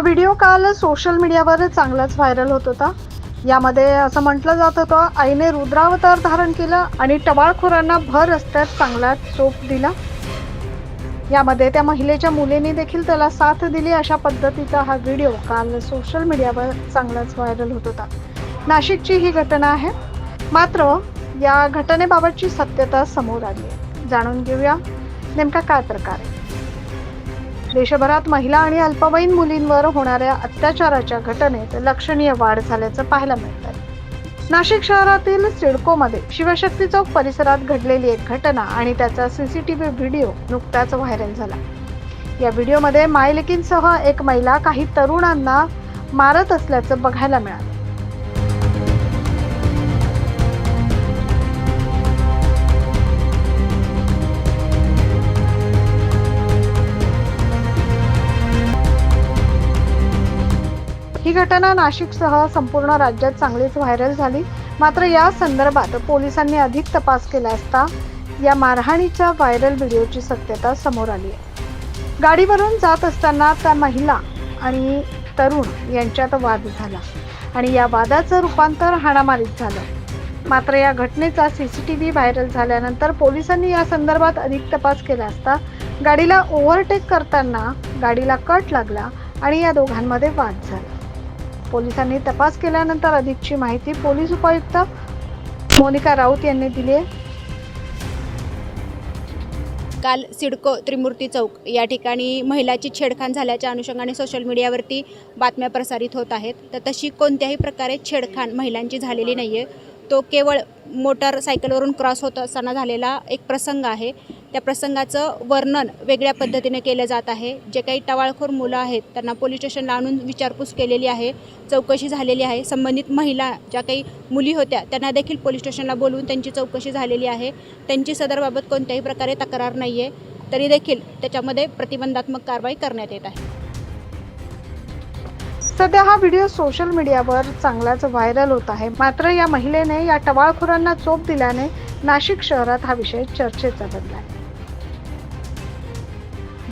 हा व्हिडिओ काल सोशल मीडियावर चांगलाच व्हायरल होत होता. यामध्ये असं म्हटलं जात होतं आईने रुद्रावतार धारण केलं आणि टवाळखोरांना भर रस्त्यात चांगला चोप दिला. यामध्ये त्या महिलेच्या मुलीने देखील त्याला साथ दिली अशा पद्धतीचा हा व्हिडिओ काल सोशल मीडियावर चांगलाच व्हायरल होत होता. नाशिकची ही घटना आहे. मात्र या घटनेबाबतची सत्यता समोर आली आहे. जाणून घेऊया. नेमका काय प्रकार आहे? देशभरात महिला आणि अल्पवयीन मुलींवर होणाऱ्या अत्याचाराच्या घटनेत लक्षणीय वाढ झाल्याचं पाहायला मिळत आहे नाशिक शहरातील सिडकोमध्ये शिवशक्ती चौक परिसरात घडलेली एक घटना आणि त्याचा सीसीटीव्ही व्हिडिओ नुकताच व्हायरल झाला. या व्हिडिओमध्ये मायलेकींसह एक महिला काही तरुणांना मारत असल्याचं बघायला मिळालं. ही घटना नाशिकसह संपूर्ण राज्यात चांगलीच व्हायरल झाली. मात्र या संदर्भात पोलिसांनी अधिक तपास केला असता या मारहाणीच्या व्हायरल व्हिडिओची सत्यता समोर आली आहे. गाडीवरून जात असताना त्या महिला आणि तरुण यांच्यात वाद झाला आणि या वादाचं रूपांतर हाणामारीत झालं. मात्र या घटनेचा सीसीटीव्ही व्हायरल झाल्यानंतर पोलिसांनी या संदर्भात अधिक तपास केला असता गाडीला ओव्हरटेक करताना गाडीला कट लागला आणि या दोघांमध्ये वाद झाला. पोलिसांनी तपास केल्यानंतर अधिकची माहिती पोलीस उपायुक्त मोनिका राऊत यांनी दिली आहे. काल सिडको त्रिमूर्ती चौक या ठिकाणी महिलाची छेडखान झाल्याच्या अनुषंगाने सोशल मीडियावरती बातम्या प्रसारित होत आहेत. तर तशी कोणत्याही प्रकारे छेडखान महिलांची झालेली नाही आहे तो केवळ मोटारसायकलवरून क्रॉस होत असताना झालेला एक प्रसंग आहे. त्या प्रसंगाचं वर्णन वेगळ्या पद्धतीने केलं जात आहे. जे काही टवाळखोर मुलं आहेत त्यांना पोलीस स्टेशनला आणून विचारपूस केलेली आहे चौकशी झालेली आहे. संबंधित महिला ज्या काही मुली होत्या त्यांना देखील पोलीस स्टेशनला बोलवून त्यांची चौकशी झालेली आहे. त्यांची सदरबाबत कोणत्याही प्रकारे तक्रार नाही आहे तरी देखील त्याच्यामध्ये प्रतिबंधात्मक कारवाई करण्यात येत आहे. सध्या हा व्हिडिओ सोशल मीडियावर चांगलाच व्हायरल होत आहे. मात्र या महिलेने या टवाळखोरांना चोप दिल्याने नाशिक शहरात हा विषय चर्चेचा बनला आहे